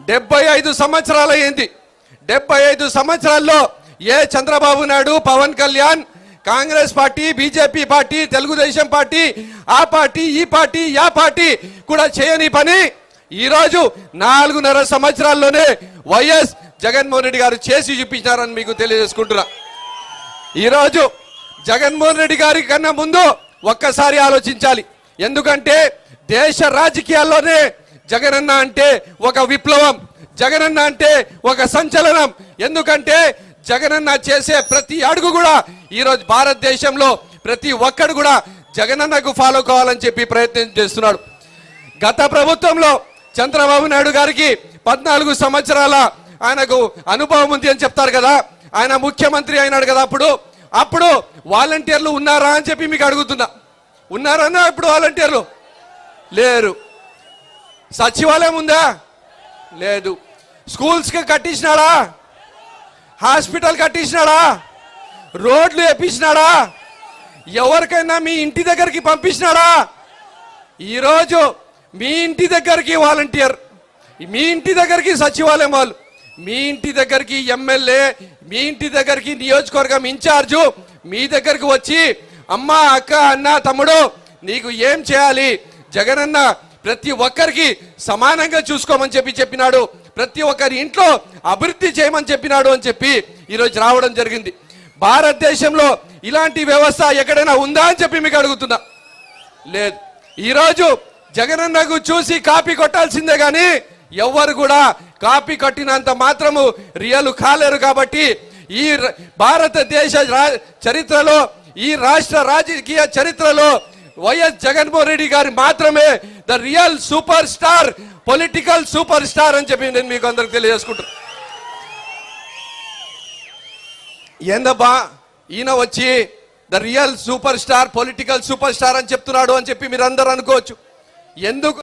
డెబ్బై ఐదు సంవత్సరాలు అయింది డెబ్బై ఐదు సంవత్సరాల్లో ఏ Chandrababu Naidu Pavan Kalyan Congress party BJP party Telugu Desam party ఆ పార్టీ ఈ పార్టీ యా పార్టీ కూడా చేయని పని ఈరోజు నాలుగున్నర సంవత్సరాల్లోనే వైఎస్ జగన్మోహన్ రెడ్డి గారు చేసి చూపించారని మీకు తెలియజేసుకుంటున్నా. ఈరోజు జగన్మోహన్ రెడ్డి గారి కన్నా ముందు ఒక్కసారి ఆలోచించాలి. ఎందుకంటే దేశ రాజకీయాల్లోనే జగనన్న అంటే ఒక విప్లవం జగనన్న అంటే ఒక సంచలనం. ఎందుకంటే జగనన్న చేసే ప్రతి అడుగు కూడా ఈరోజు భారతదేశంలో ప్రతి ఒక్కడు కూడా జగనన్నకు ఫాలో కావాలని చెప్పి ప్రయత్నం చేస్తున్నాడు. గత ప్రభుత్వంలో చంద్రబాబు నాయుడు గారికి పద్నాలుగు సంవత్సరాల ఆయనకు అనుభవం ఉంది అని చెప్తారు కదా. ఆయన ముఖ్యమంత్రి అయినాడు కదా అప్పుడు. అప్పుడు వాలంటీర్లు ఉన్నారా అని చెప్పి మీకు అడుగుతున్నా. ఉన్నారన్నా ఇప్పుడు వాలంటీర్లు? లేరు. సచివాలయం ఉందా? లేదు. స్కూల్స్కి కట్టించినాడా? హాస్పిటల్ కట్టించినాడా? రోడ్లు వేపించినాడా ఎవరికైనా మీ ఇంటి దగ్గరికి పంపించినాడా? ఈరోజు మీ ఇంటి దగ్గరికి వాలంటీర్ మీ ఇంటి దగ్గరికి సచివాలయం వాళ్ళు మీ ఇంటి దగ్గరికి ఎమ్మెల్యే మీ ఇంటి దగ్గరికి నియోజకవర్గం ఇన్ఛార్జు మీ దగ్గరికి వచ్చి అమ్మ అక్క అన్న తమ్ముడు నీకు ఏం చేయాలి? జగనన్న ప్రతి ఒక్కరికి సమానంగా చూసుకోమని చెప్పి చెప్పినాడు. ప్రతి ఒక్కరి ఇంట్లో అభివృద్ధి చేయమని చెప్పినాడు అని చెప్పి ఈరోజు రావడం జరిగింది. భారతదేశంలో ఇలాంటి వ్యవస్థ ఎక్కడైనా ఉందా అని చెప్పి మీకు అడుగుతున్నా. లేదు. ఈరోజు జగనన్నకు చూసి కాపీ కొట్టాల్సిందే కానీ ఎవ్వరు కూడా కాపీ కట్టినంత మాత్రము రియల్ కాలేరు కాబట్టి ఈ ర- భారతదేశ రా- చరిత్రలో ఈ రాష్ట్ర రాజకీయ చరిత్రలో వైఎస్ జగన్మోహన్ రెడ్డి గారు మాత్రమే the real super star political super star అని చెప్పి నేను మీకు అందరికి తెలియజేసుకుంటున్నాను ఏందబ్బా ఈయన వచ్చి the real super star political super star అని చెప్తున్నాడు అని చెప్పి మీరు అందరూ అనుకోవచ్చు. ఎందుకు